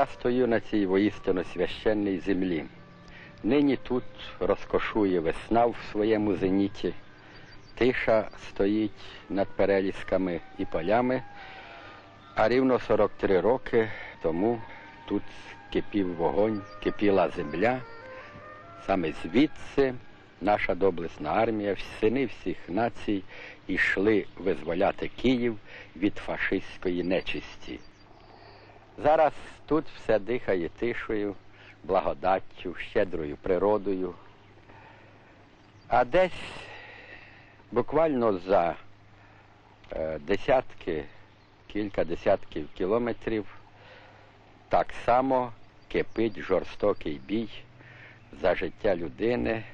Я стою на цій воістину священній землі. Нині тут розкошує весна в своєму зеніті. Тиша стоїть над перелісками і полями, а рівно 43 роки тому тут кипів вогонь, кипіла земля. Саме звідси наша доблесна армія, сини всіх націй йшли визволяти Київ від фашистської нечисті. Зараз тут все дихає тишою, благодаттю, щедрою природою. А десь буквально за е, десятки, кілька десятків кілометрів так само кипить жорстокий бій за життя людини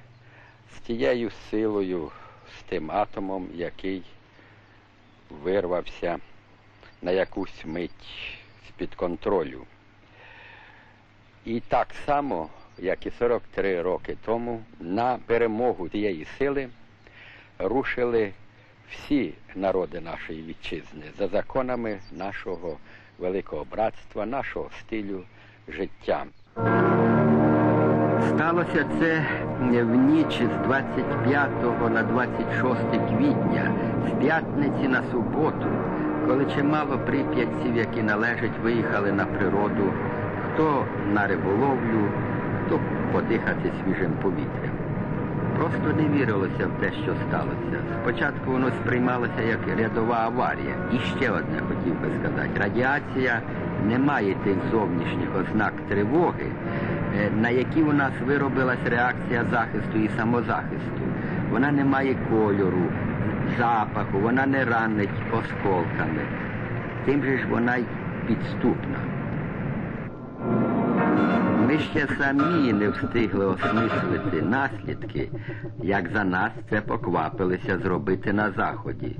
з тією силою, з тим атомом, який вирвався на якусь мить з-під контролю. І так само, як і 43 роки тому, на перемогу цієї сили рушили всі народи нашої вітчизни за законами нашого великого братства, нашого стилю життя. Сталося це в ніч з 25 на 26 квітня, з п'ятниці на суботу, коли чимало прип'ятців, які належать, виїхали на природу, хто на риболовлю, хто подихати свіжим повітрям. Просто не вірилося в те, що сталося. Спочатку воно сприймалося як рядова аварія. І ще одне хотів би сказати: радіація не має тих зовнішніх ознак тривоги, е, на які у нас виробилась реакція захисту і самозахисту. Вона не має кольору, запаху, вона не ранить осколками. Тим же ж вона й підступна. Ми ще самі не встигли осмислити наслідки, як за нас це поквапилися зробити на Заході.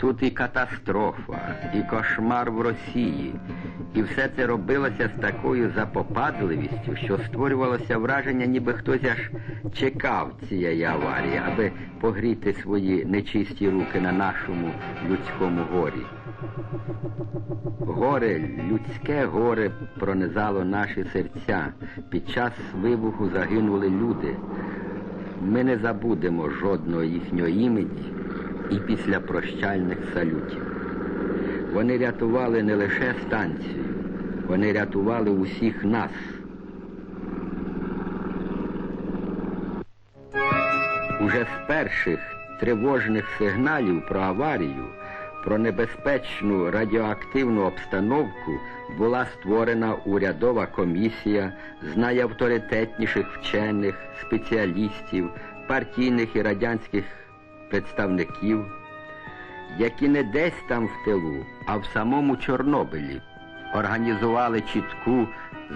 Тут і катастрофа, і кошмар в Росії, і все це робилося з такою запопадливістю, що створювалося враження, ніби хтось аж чекав цієї аварії, аби погріти свої нечисті руки на нашому людському горі. Горе, людське горе пронизало наші серця. Під час вибуху загинули люди. Ми не забудемо жодного їхнього імені і після прощальних салютів. Вони рятували не лише станцію, вони рятували усіх нас. Уже з перших тривожних сигналів про аварію, про небезпечну радіоактивну обстановку була створена урядова комісія з найавторитетніших вчених, спеціалістів, партійних і радянських представників, які не десь там в тилу, а в самому Чорнобилі організували чітку,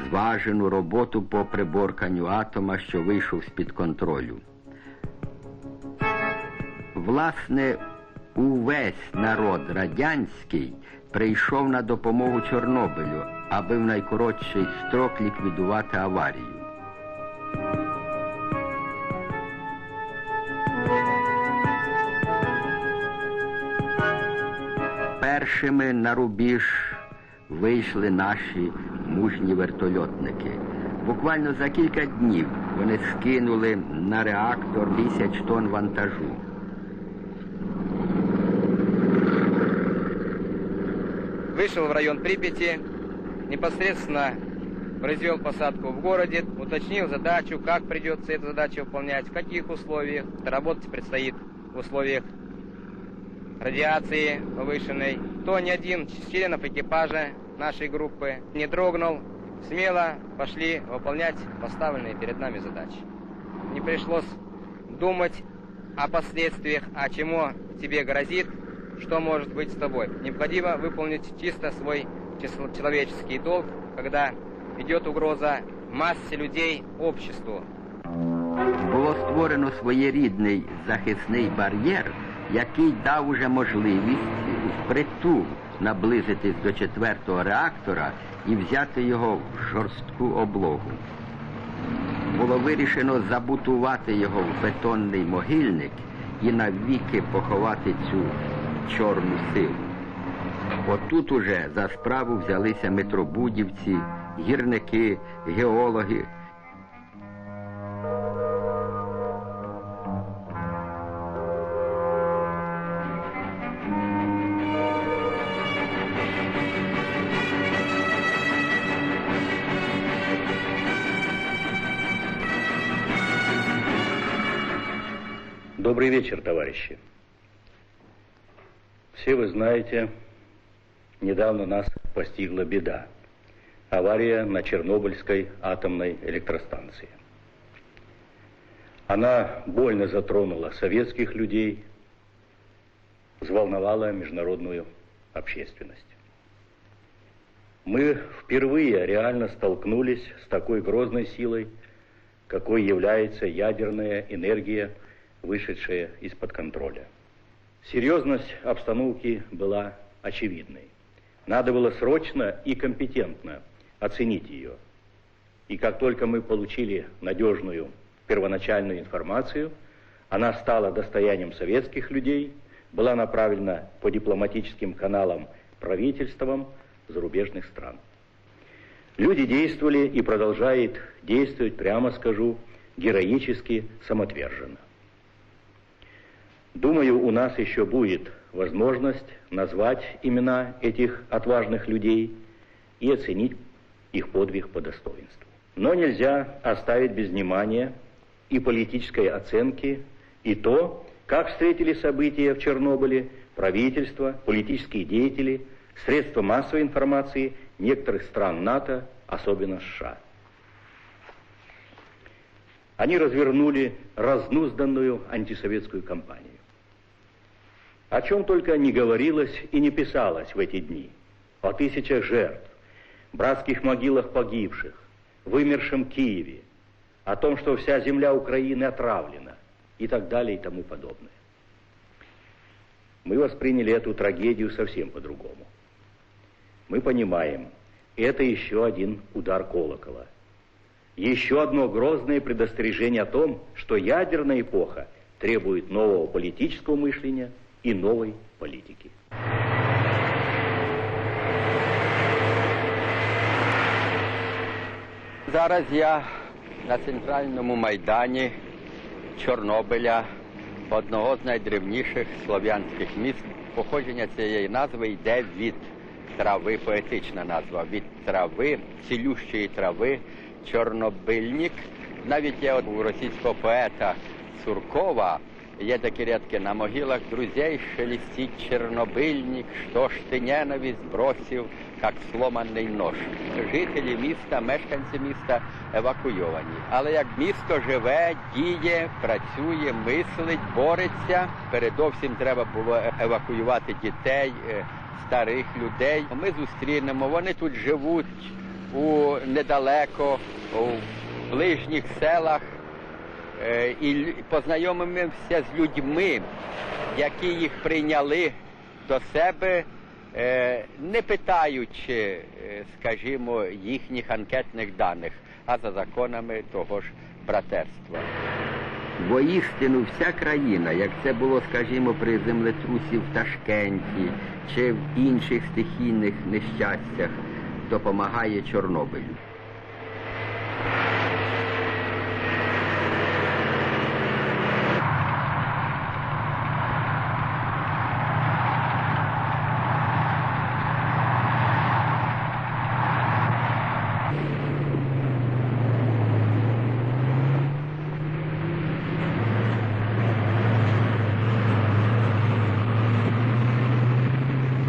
зважену роботу по приборканню атома, що вийшов з-під контролю. Власне, увесь народ радянський прийшов на допомогу Чорнобилю, аби в найкоротший строк ліквідувати аварію. Першими на рубіж вийшли наші мужні вертольотники. Буквально за кілька днів вони скинули на реактор тисяч тонн вантажу. Вышел в район Припяти, непосредственно произвел посадку в городе, уточнил задачу, как придется эту задачу выполнять, в каких условиях. Работать предстоит в условиях радиации повышенной. То ни один членов экипажа нашей группы не дрогнул, смело пошли выполнять поставленные перед нами задачи. Не пришлось думать о последствиях, о чему тебе грозит, что может быть с тобой. Необходимо выполнить чисто свой человеческий долг, когда идет угроза массе людей, обществу. Було створено своєрідний захисний бар'єр, який дав уже можливість впритул наблизитись до четвертого реактора і взяти його в жорстку облогу. Було вирішено забутувати його в бетонний могильник і навіки поховати цю чорну силу. Отут уже за справу взялися метробудівці, гірники, геологи. Добрый вечер, товарищи. Все вы знаете, недавно нас постигла беда. Авария на Чернобыльской атомной электростанции. Она больно затронула советских людей, взволновала международную общественность. Мы впервые реально столкнулись с такой грозной силой, какой является ядерная энергия, вышедшая из-под контроля. Серьезность обстановки была очевидной. Надо было срочно и компетентно оценить ее. И как только мы получили надежную первоначальную информацию, она стала достоянием советских людей, была направлена по дипломатическим каналам правительствам зарубежных стран. Люди действовали и продолжают действовать, прямо скажу, героически, самоотверженно. Думаю, у нас еще будет возможность назвать имена этих отважных людей и оценить их подвиг по достоинству. Но нельзя оставить без внимания и политической оценки, и то, как встретили события в Чернобыле правительство, политические деятели, средства массовой информации некоторых стран НАТО, особенно США. Они развернули разнузданную антисоветскую кампанию. О чем только не говорилось и не писалось в эти дни. О тысячах жертв, братских могилах погибших, вымершем Киеве, о том, что вся земля Украины отравлена и так далее и тому подобное. Мы восприняли эту трагедию совсем по-другому. Мы понимаем, это еще один удар колокола. Еще одно грозное предостережение о том, что ядерная эпоха требует нового политического мышления и новой политики. Зараз я на центральному майдані Чорнобиля, одного з найдревніших слов'янських міст. Походження цієї назви йде від трави, поетична назва, від трави, цілющої трави, чорнобильник. Навіть є у російського поета Суркова є такі рядки на могилах друзей шелестить чорнобильник, що ж ти ненависть бросив, як сломаний нож. Жителі міста, мешканці міста евакуйовані. Але як місто живе, діє, працює, мислить, бореться. Передовсім треба було евакуювати дітей, е, старих людей. Ми зустрінемо, вони тут живуть у недалеко, у ближніх селах. Е, і познайомимося з людьми, які їх прийняли до себе, е, не питаючи, е, скажімо, їхніх анкетних даних, а за законами того ж братерства. Бо істину вся країна, як це було, скажімо, при землетрусі в Ташкенті чи в інших стихійних нещастях, допомагає Чорнобилю.